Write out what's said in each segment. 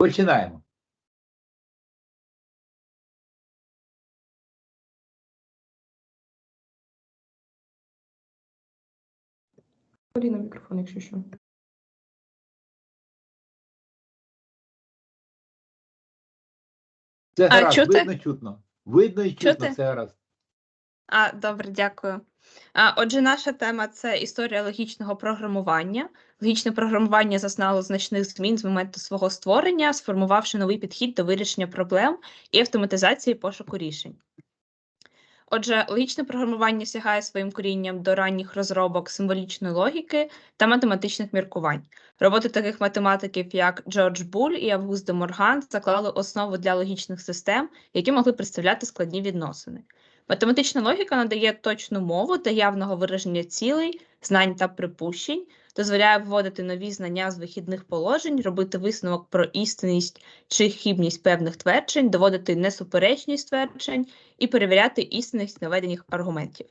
Починаємо. Поліна мікрофон, якщо що. Це гаразд, чути? видно чутно. Видно і чутно, Чути? це гаразд. А, добре, дякую. А, отже, наша тема це історія логічного програмування. Логічне програмування зазнало значних змін з моменту свого створення, сформувавши новий підхід до вирішення проблем і автоматизації пошуку рішень. Отже, логічне програмування сягає своїм корінням до ранніх розробок символічної логіки та математичних міркувань. Роботи таких математиків, як Джордж Буль і Август де Морган, заклали основу для логічних систем, які могли представляти складні відносини. Математична логіка надає точну мову та явного вираження цілей, знань та припущень, дозволяє вводити нові знання з вихідних положень, робити висновок про істинність чи хибність певних тверджень, доводити несуперечність тверджень і перевіряти істинність наведених аргументів.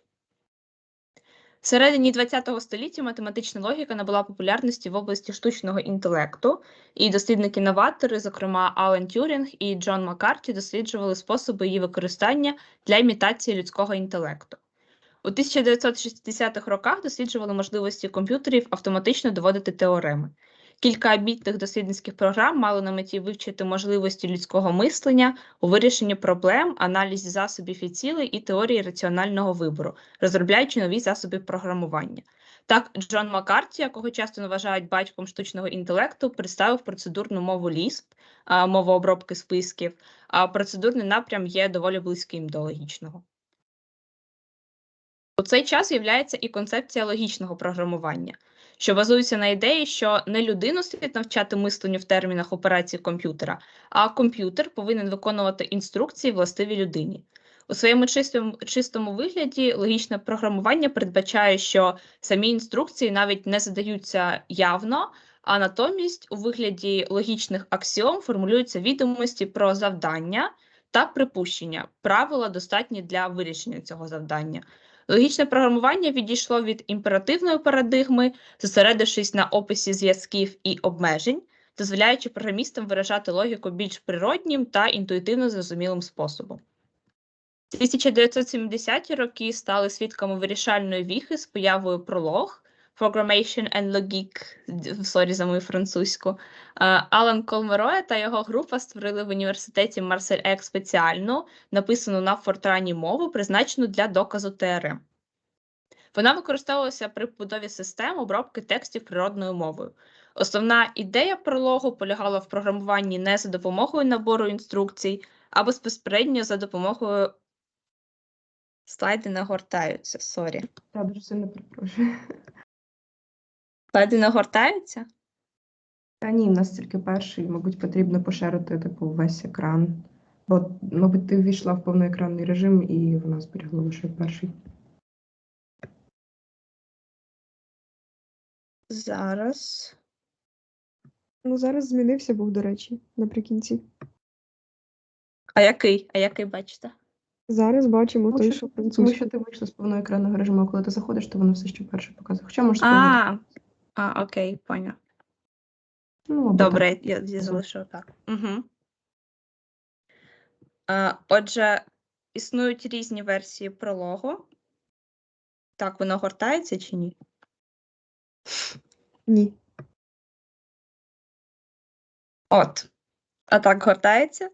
Всередині ХХ століття математична логіка набула популярності в області штучного інтелекту, і дослідники-новатори, зокрема Алан Тюрінг і Джон Маккарті, досліджували способи її використання для імітації людського інтелекту. У 1960-х роках досліджували можливості комп'ютерів автоматично доводити теореми. Кілька амбітних дослідницьких програм мали на меті вивчити можливості людського мислення у вирішенні проблем, аналізі засобів і цілей і теорії раціонального вибору, розробляючи нові засоби програмування. Так, Джон Маккарті, якого часто вважають батьком штучного інтелекту, представив процедурну мову LISP, мову обробки списків, а процедурний напрям є доволі близьким до логічного. У цей час з'являється і концепція логічного програмування, що базується на ідеї, що не людину слід навчати мисленню в термінах операції комп'ютера, а комп'ютер повинен виконувати інструкції властиві людині. У своєму чистому, чистому вигляді логічне програмування передбачає, що самі інструкції навіть не задаються явно, а натомість у вигляді логічних аксіом формулюються відомості про завдання та припущення, правила достатні для вирішення цього завдання. Логічне програмування відійшло від імперативної парадигми, зосередившись на описі зв'язків і обмежень, дозволяючи програмістам виражати логіку більш природнім та інтуїтивно зрозумілим способом. 1970-ті роки стали свідками вирішальної віхи з появою пролог Programmation and Logic, сорі за мою французьку. Е, Алан Колмероя та його група створили в університеті Марсель Ек спеціальну, написану на Фортрані мову, призначену для доказу ТРМ. Вона використовувалася при побудові систем обробки текстів природною мовою. Основна ідея прологу полягала в програмуванні не за допомогою набору інструкцій, а безпосередньо за допомогою слайди нагортаються. Сорі. Я дуже сильно перепрошую. Слайди нагортаються? Та ні, в нас тільки перший, мабуть, потрібно поширити типу весь екран. Бо, мабуть, ти ввійшла в повноекранний режим і вона зберігла лише перший. Зараз. Ну, зараз змінився був, до речі, наприкінці. А який? А який бачите? Зараз бачимо Тому той, що, тому французький. що ти вийшла з повноекранного режиму, а коли ти заходиш, то воно все ще перше показує. Хоча може. А, а окей, поняв. Ну, Добре, так. я, я залишу так. Угу. А, отже, існують різні версії прологу. Так, воно гортається чи ні? Ні. От. А так гортається.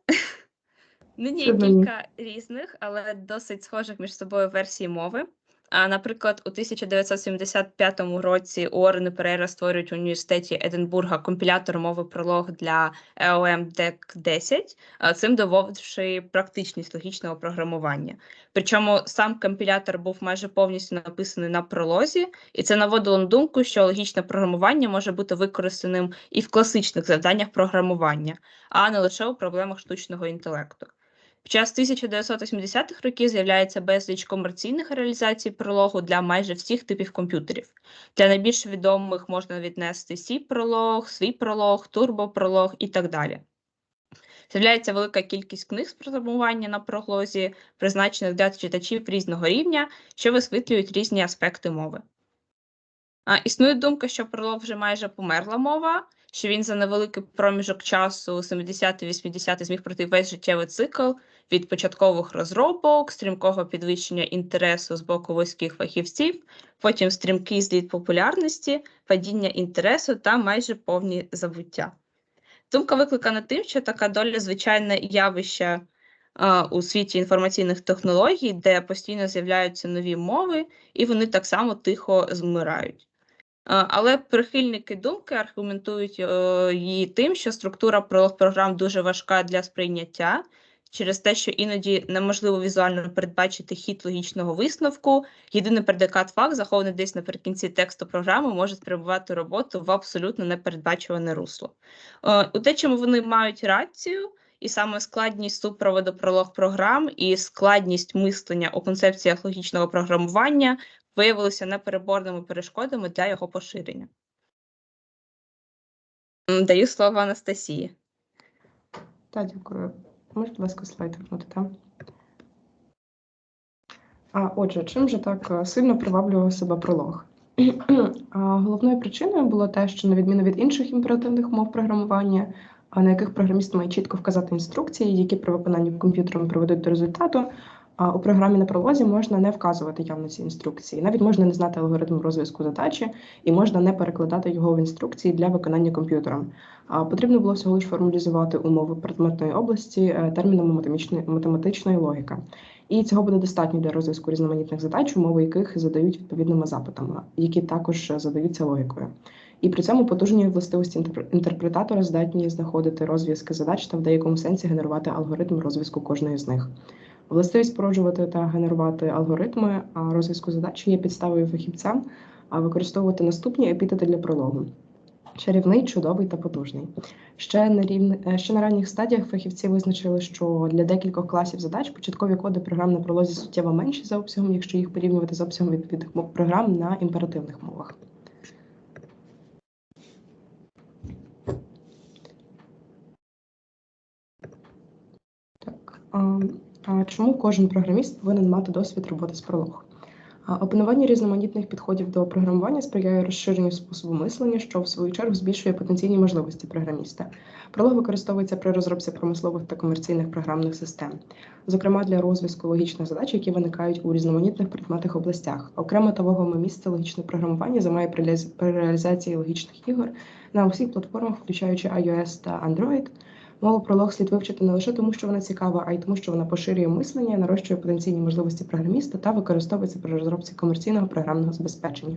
Нині є кілька різних, але досить схожих між собою версій мови. А, наприклад, у 1975 році Уоррен і Перейра створюють у університеті Единбурга компілятор мови пролог для EOM DEC 10, цим доводивши практичність логічного програмування. Причому сам компілятор був майже повністю написаний на пролозі, і це наводило на думку, що логічне програмування може бути використаним і в класичних завданнях програмування, а не лише у проблемах штучного інтелекту. Під час 1980-х років з'являється безліч комерційних реалізацій прологу для майже всіх типів комп'ютерів. Для найбільш відомих можна віднести C-пролог, свій пролог, турбопролог і так далі. З'являється велика кількість книг з програмування на прологі, призначених для читачів різного рівня, що висвітлюють різні аспекти мови. А, існує думка, що пролог вже майже померла мова, що він за невеликий проміжок часу 70-80 зміг пройти весь життєвий цикл від початкових розробок, стрімкого підвищення інтересу з боку вузьких фахівців, потім стрімкий зліт популярності, падіння інтересу та майже повні забуття. Думка викликана тим, що така доля звичайне явище у світі інформаційних технологій, де постійно з'являються нові мови, і вони так само тихо змирають. А, Але прихильники думки аргументують е, її тим, що структура програм дуже важка для сприйняття, через те, що іноді неможливо візуально передбачити хід логічного висновку. Єдиний предикат факт, захований десь наприкінці тексту програми, може спрямувати роботу в абсолютно непередбачуване русло. Е, У те, чому вони мають рацію, і саме складність супроводу пролог програм і складність мислення у концепціях логічного програмування виявилися непереборними перешкодами для його поширення. Даю слово Анастасії. Так, дякую. Можете, будь ласка, слайд вернути, так? А, отже, чим же так е, сильно приваблював себе пролог? А, Головною причиною було те, що на відміну від інших імперативних мов програмування, на яких програміст має чітко вказати інструкції, які при виконанні комп'ютером приведуть до результату, а у програмі на пролозі можна не вказувати явно ці інструкції. Навіть можна не знати алгоритм розв'язку задачі і можна не перекладати його в інструкції для виконання комп'ютером. А потрібно було всього лише формалізувати умови предметної області е, математичної, математичної логіки. І цього буде достатньо для розв'язку різноманітних задач, умови яких задають відповідними запитами, які також е, задаються логікою. І при цьому потужні властивості інтерпретатора здатні знаходити розв'язки задач та в деякому сенсі генерувати алгоритм розв'язку кожної з них. Властивість породжувати та генерувати алгоритми розв'язку задач є підставою фахівця а, використовувати наступні епітети для прологу. Чарівний, чудовий та потужний. Ще на рівне ще на ранніх стадіях фахівці визначили, що для декількох класів задач початкові коди програм на пролозі суттєво менші за обсягом, якщо їх порівнювати з обсягом відповідних програм на імперативних мовах. Так, чому кожен програміст повинен мати досвід роботи з пролог? Опанування різноманітних підходів до програмування сприяє розширенню способу мислення, що в свою чергу збільшує потенційні можливості програміста. Пролог використовується при розробці промислових та комерційних програмних систем, зокрема для розв'язку логічних задач, які виникають у різноманітних предметних областях. Окремо вагоме місце логічне програмування займає при реалізації логічних ігор на усіх платформах, включаючи iOS та Android. Мову пролог слід вивчити не лише тому, що вона цікава, а й тому, що вона поширює мислення, нарощує потенційні можливості програміста та використовується при розробці комерційного програмного забезпечення.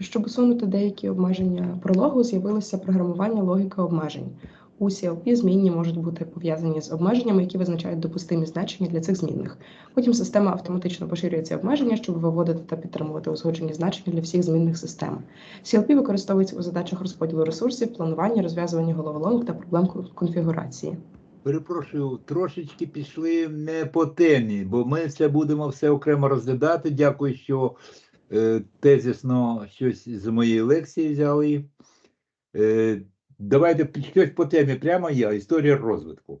Щоб усунути деякі обмеження прологу, з'явилося програмування логіка обмежень. У CLP змінні можуть бути пов'язані з обмеженнями, які визначають допустимі значення для цих змінних. Потім система автоматично поширює ці обмеження, щоб виводити та підтримувати узгоджені значення для всіх змінних систем. CLP використовується у задачах розподілу ресурсів, планування, розв'язування головоломок та проблем конфігурації. Перепрошую, трошечки пішли не по темі, бо ми це будемо все окремо розглядати. Дякую, що е, тезисно щось з моєї лекції взяли. Е, давайте щось по темі прямо є, історія розвитку.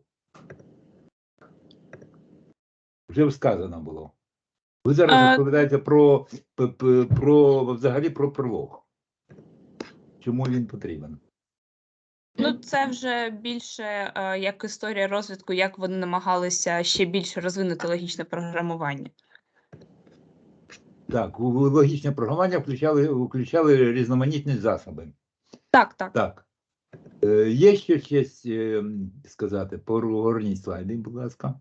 Вже сказано було. Ви зараз А- розповідаєте про, про взагалі про пролог. Чому він потрібен? Ну, це вже більше е, як історія розвитку, як вони намагалися ще більше розвинути логічне програмування. Так, логічне програмування включали, включали різноманітні засоби. Так, так. Так. Е, є ще щось е, сказати? Поверніть слайди, будь ласка.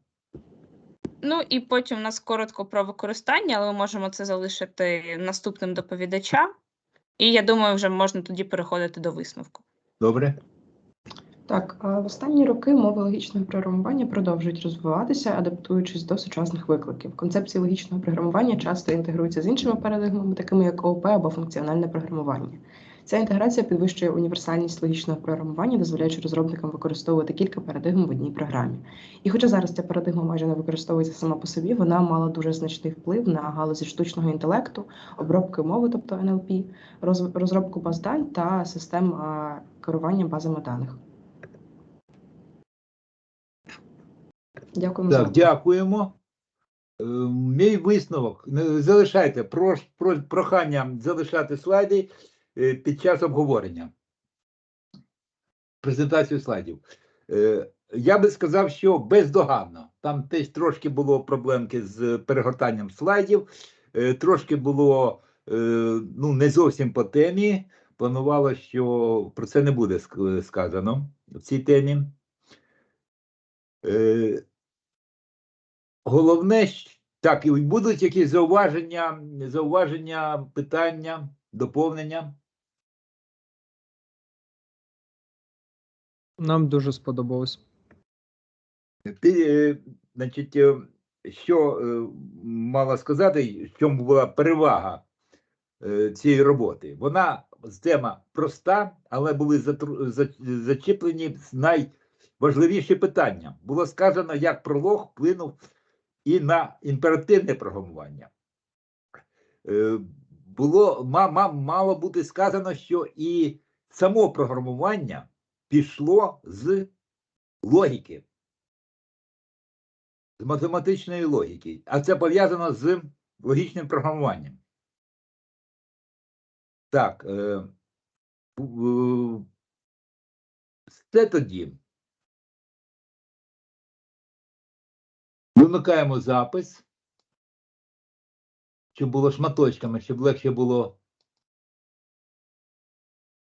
Ну і потім у нас коротко про використання, але ми можемо це залишити наступним доповідачам. І я думаю, вже можна тоді переходити до висновку. Добре? Так, а в останні роки мови логічного програмування продовжують розвиватися, адаптуючись до сучасних викликів. Концепції логічного програмування часто інтегруються з іншими парадигмами, такими як ООП або функціональне програмування. Ця інтеграція підвищує універсальність логічного програмування, дозволяючи розробникам використовувати кілька парадигм в одній програмі. І хоча зараз ця парадигма майже не використовується сама по собі, вона мала дуже значний вплив на галузі штучного інтелекту, обробки мови, тобто роз- розробку баз даних та систем керування базами даних. Дякуємо Так, дякуємо. Е, Мій висновок. Залишайте про, про, прохання залишати слайди під час обговорення. Презентацію слайдів. Е, Я би сказав, що бездоганно. Там теж трошки було проблемки з перегортанням слайдів, е, трошки було е, ну, не зовсім по темі. Планувало, що про це не буде сказано в цій темі. Е, Головне, так, і будуть якісь зауваження, зауваження, питання, доповнення. Нам дуже сподобалось. Е, Значить, е, що е, мала сказати, в чому була перевага цієї роботи? Вона тема проста, але були затру- за- зачеплені найважливіші питання. Було сказано, як пролог вплинув і на імперативне програмування. Було ма- ма- мало бути сказано, що і само програмування пішло з логіки з математичної логіки, а це пов'язано з логічним програмуванням. Так. Е, е, це тоді. Вимикаємо запис, щоб було шматочками, щоб легше було